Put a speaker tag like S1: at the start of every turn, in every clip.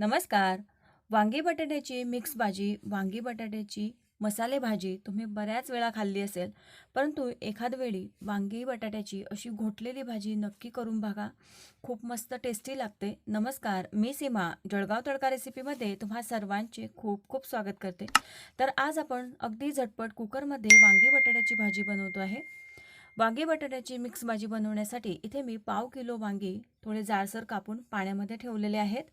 S1: नमस्कार. वांगी बटाट्याची मिक्स भाजी वांगी बटाट्याची मसाले भाजी तुम्ही बऱ्याच वेळा खाल्ली असेल परंतु एखाद वेळी वांगी बटाट्याची अशी घोटलेली भाजी नक्की करून बघा. खूप मस्त टेस्टी लागते. नमस्कार मी सीमा. जळगाव तडका रेसिपीमध्ये तुम्हा सर्वांचे खूप खूप स्वागत करते. तर आज आपण अगदी झटपट कुकरमध्ये वांगी बटाट्याची भाजी बनवतो आहे. वांगी बटाट्याची मिक्स भाजी बनवण्यासाठी इथे मी पाव किलो वांगी थोडे जाडसर कापून पाण्यामध्ये ठेवलेले आहेत.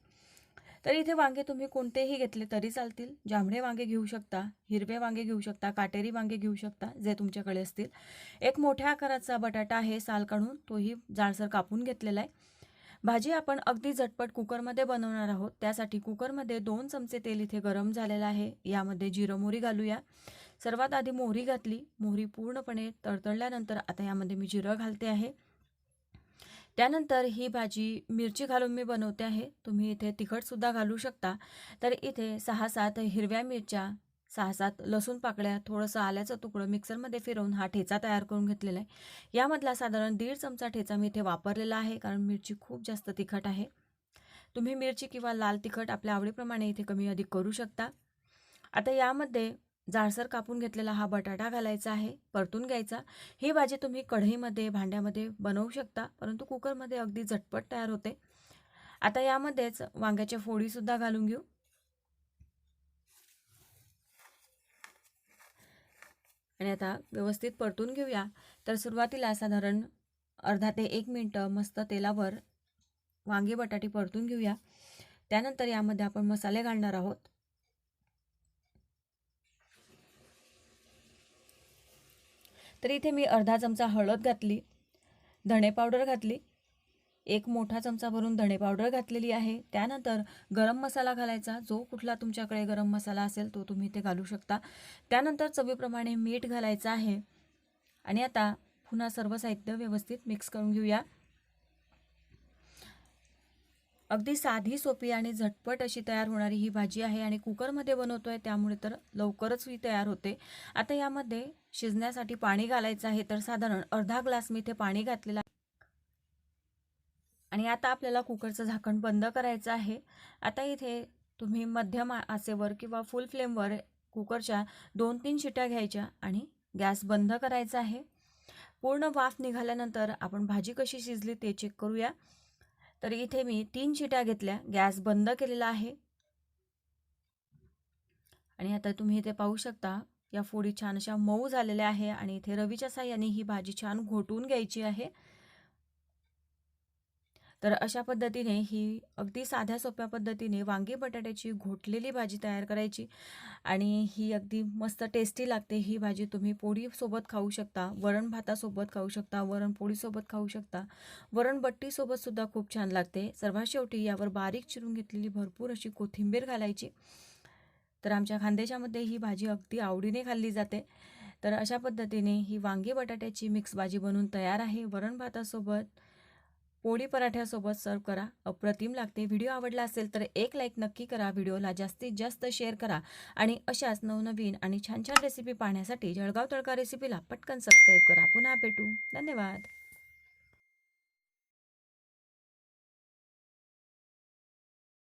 S1: तर इथे वांगे तुम्ही कोणतेही घेतले तरी चालतील. जांभळे वांगे घेऊ शकता हिरवे वांगे घेऊ शकता काटेरी वांगे घेऊ शकता जे तुमच्याकडे असतील. एक मोठ्या आकाराचा बटाटा आहे साल काढून तोही जाडसर कापून घेतलेला आहे. भाजी आपण अगदी झटपट कुकरमध्ये बनवणार आहोत. त्यासाठी कुकरमध्ये दोन चमचे तेल इथे गरम झालेलं आहे. यामध्ये जिरं मोहरी घालूया. सर्वात आधी मोहरी घातली. मोहरी पूर्णपणे तडतडल्यानंतर आता यामध्ये मी जिरं घालते आहे. त्यानंतर ही भाजी मिरची घालून मी बनवते आहे. तुम्ही इथे तिखटसुद्धा घालू शकता. तर इथे सहा सात हिरव्या मिरच्या सहा सात लसूण पाकळ्या थोडंसं आल्याचं तुकडं मिक्सरमध्ये फिरवून हा ठेचा तयार करून घेतलेला आहे. यामधला साधारण दीड चमचा ठेचा मी इथे वापरलेला आहे कारण मिरची खूप जास्त तिखट आहे. तुम्ही मिरची किंवा लाल तिखट आपल्या आवडीप्रमाणे इथे कमी अधिक करू शकता. आता यामध्ये जाडसर कापून घेतलेला हा बटाटा घालायचा आहे परतून घ्यायचा. ही भाजी तुम्ही कढईमध्ये भांड्यामध्ये बनवू शकता परंतु कुकरमध्ये अगदी झटपट तयार होते. आता यामध्येच वांग्याच्या फोडीसुद्धा घालून घेऊ. आणि आता व्यवस्थित परतून घेऊया. तर सुरुवातीला साधारण अर्धा ते एक मिनटं मस्त तेलावर वांगे बटाटे परतून घेऊया. त्यानंतर यामध्ये आपण मसाले घालणार आहोत. तर इथे मी अर्धा चमचा हळद घातली धणे पावडर घातली एक मोठा चमचा भरून धणे पावडर घातलेली आहे. त्यानंतर गरम मसाला घालायचा जो कुठला तुमच्याकडे गरम मसाला असेल तो तुम्ही इथे घालू शकता. त्यानंतर चवीप्रमाणे मीठ घालायचं आहे. आणि आता पुन्हा सर्व साहित्य व्यवस्थित मिक्स करून घेऊया. अगदी साधी सोपी आणि झटपट अशी तयार होणारी ही भाजी आहे आणि कुकरमध्ये बनवतो आहे त्यामुळे तर लवकरच ही तयार होते. आता यामध्ये शिजण्यासाठी पाणी घालायचं आहे तर साधारण अर्धा ग्लास मी इथे पाणी घातलेलं आणि आता आपल्याला कुकरचं झाकण बंद करायचं आहे. आता इथे तुम्ही मध्यम आसेवर किंवा फुल फ्लेमवर कुकरच्या दोन तीन शिट्या घ्यायच्या आणि गॅस बंद करायचा आहे. पूर्ण वाफ निघाल्यानंतर आपण भाजी कशी शिजली ते चेक करूया. तर इथे मी तीन शिट्या घेतल्या. गॅस बंद केलेला आहे. आणि आता तुम्ही इथे पाहू शकता या फोडी छान अशा मऊ झालेल्या आहे आणि इथे रवीच्या साह्याने ही भाजी छान घोटून घ्यायची आहे. तर अशा पद्धतीने ही अगदी साध्या सोप्या पद्धतीने वांगी बटाट्याची घोटलेली भाजी तयार करायची आणि ही अगदी मस्त टेस्टी लागते. ही भाजी तुम्ही पोळीसोबत खाऊ शकता वरण भातासोबत खाऊ शकता वरण पोळीसोबत खाऊ शकता. वरण बट्टीसोबतसुद्धा खूप छान लागते. सर्वात शेवटी यावर बारीक चिरून घेतलेली भरपूर अशी कोथिंबीर घालायची. तर आमच्या खानदेशामध्ये ही भाजी अगदी आवडीने खाल्ली जाते. तर अशा पद्धतीने ही वांगी बटाट्याची मिक्स भाजी बनवून तयार आहे. वरण भातासोबत पोळी पराठ्यासोबत सर्व करा. अप्रतिम लागते. व्हिडिओ आवडला असेल तर एक लाईक नक्की करा. व्हिडिओला जास्तीत जास्त शेअर करा. आणि अशाच नवनवीन आणि छान छान रेसिपी पाहण्यासाठी जळगाव तळका रेसिपीला पटकन सबस्क्राईब करा. पुन्हा भेटू. धन्यवाद.